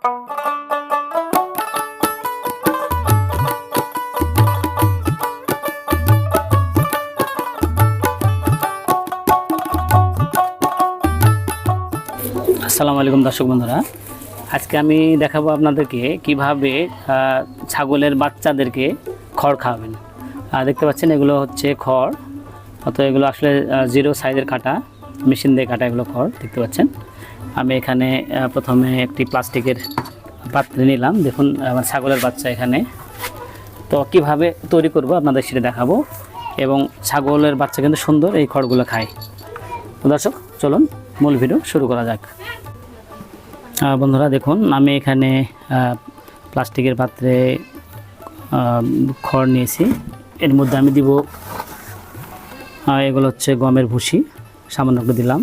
আসসালামু আলাইকুম দর্শক বন্ধুরা। আজকে আমি দেখাবো আপনাদেরকে কীভাবে ছাগলের বাচ্চাদেরকে খড় খাওয়াবেন। দেখতে পাচ্ছেন এগুলো হচ্ছে খড় অত এগুলো আসলে জিরো সাইজের কাটা। মেশিন দিয়ে কাটা এগুলো খড়, দেখতে পাচ্ছেন। আমি এখানে প্রথমে একটি প্লাস্টিকের পাত্রে নিলাম। দেখুন, আমার ছাগলের বাচ্চা এখানে। তো কীভাবে তৈরি করব আপনাদের সেটা দেখাবো। এবং ছাগলের বাচ্চা কিন্তু সুন্দর এই খড়গুলো খায়। তো দর্শক, চলুন মূল ভিডিও শুরু করা যাক। বন্ধুরা, দেখুন, আমি এখানে প্লাস্টিকের পাত্রে খড় নিয়েছি। এর মধ্যে আমি দিব এগুলো হচ্ছে গমের ভুসি। সামান্য একটু দিলাম।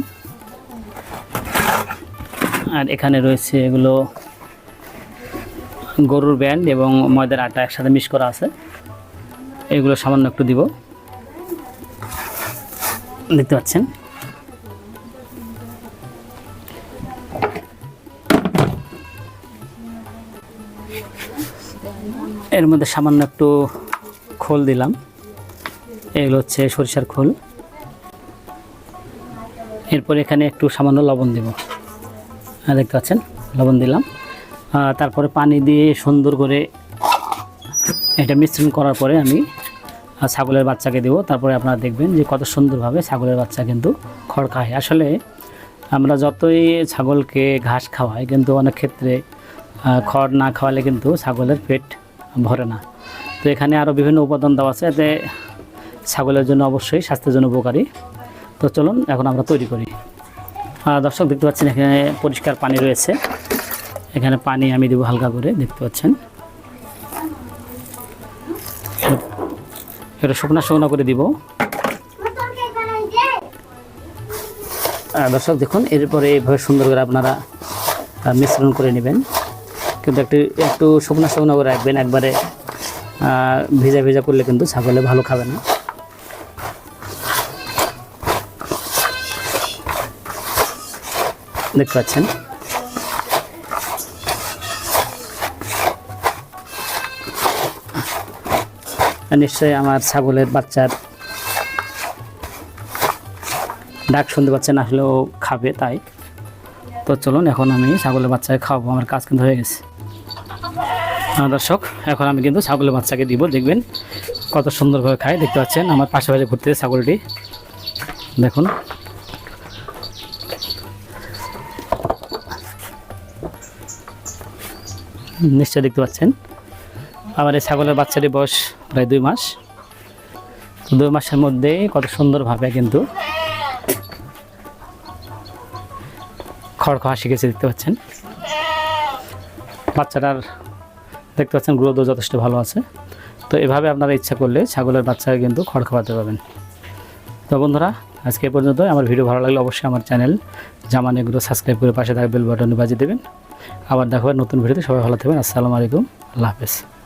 আর এখানে রয়েছে এগুলো গরুর ব্যান্ড এবং ময়দার আটা একসাথে মিক্স করা আছে। এগুলো সামান্য একটু দিব। দেখতে পাচ্ছেন? এর মধ্যে সামান্য একটু খোল দিলাম। এগুলো হচ্ছে সরিষার খোল। এরপর এখানে একটু সামান্য লবণ দেব। হ্যাঁ দেখতে পাচ্ছেন? লবণ দিলাম। তারপরে পানি দিয়ে সুন্দর করে এটা মিশ্রণ করার পরে আমি ছাগলের বাচ্চাকে দেবো। তারপরে আপনারা দেখবেন যে কত সুন্দরভাবে ছাগলের বাচ্চা কিন্তু খড় খায় আসলে আমরা যতই ছাগলকে ঘাস খাওয়াই, কিন্তু অনেক ক্ষেত্রে খড় না খাওয়ালে কিন্তু ছাগলের পেট ভরে না। তো এখানে আরও বিভিন্ন উপাদান দেওয়া আছে। এতে ছাগলের জন্য অবশ্যই স্বাস্থ্যের জন্য উপকারী। তো চলুন, এখন আমরা তৈরি করি। দর্শক, দেখতে পাচ্ছেন, এখানে পরিষ্কার পানি রয়েছে। এখানে পানি আমি দেবো হালকা করে, দেখতে পাচ্ছেন। এটা শুকনা শুকনা করে দিব। দর্শক, দেখুন, এরপরে এইভাবে সুন্দর করে আপনারা মিশ্রণ করে নেবেন। কিন্তু একটু একটু শুকনা শুকনো করে রাখবেন। একবারে ভেজা ভেজা করলে কিন্তু ছাগলে ভালো খাবে না। দেখতে পাচ্ছেন। নিশ্চয়ই আমার ছাগলের বাচ্চার ডাক শুনতে পাচ্ছেন আসলে ও খাবে তাই। তো চলুন এখন আমি ছাগলের বাচ্চাকে খাওয়াবো। আমার কাজ কিন্তু হয়ে গেছে। হ্যাঁ, দর্শক এখন আমি কিন্তু ছাগলের বাচ্চাকে দিব। দেখবেন কত সুন্দরভাবে খায়। দেখতে পাচ্ছেন আমার পাশে পাশে ঘুরতে ছাগলটি। দেখুন। নিশ্চয় দেখতে পাচ্ছেন। আমার এই ছাগলের বাচ্চাটির বয়স প্রায় দুই মাস। দুই মাসের মধ্যে কত সুন্দরভাবে কিন্তু খড় খাওয়া শিখেছে দেখতে পাচ্ছেন। বাচ্চাটার দেখতে পাচ্ছেন গ্রোথও যথেষ্ট ভালো আছে। তো এভাবে আপনারা ইচ্ছা করলে ছাগলের বাচ্চাকে কিন্তু খড় খাওয়াতে পারবেন। তো বন্ধুরা আজকে পর্যন্ত আমার ভিডিও ভালো লাগলে অবশ্যই আমার চ্যানেল জামানেগুলো সাবস্ক্রাইব করে পাশে থাকা বেল বাটনে বাজিয়ে দেবেন। আবার দেখাবার নতুন ভিডিওতে। সবাই ভালো থাকবেন। আসসালামু আলাইকুম। আল্লাহ হাফেজ।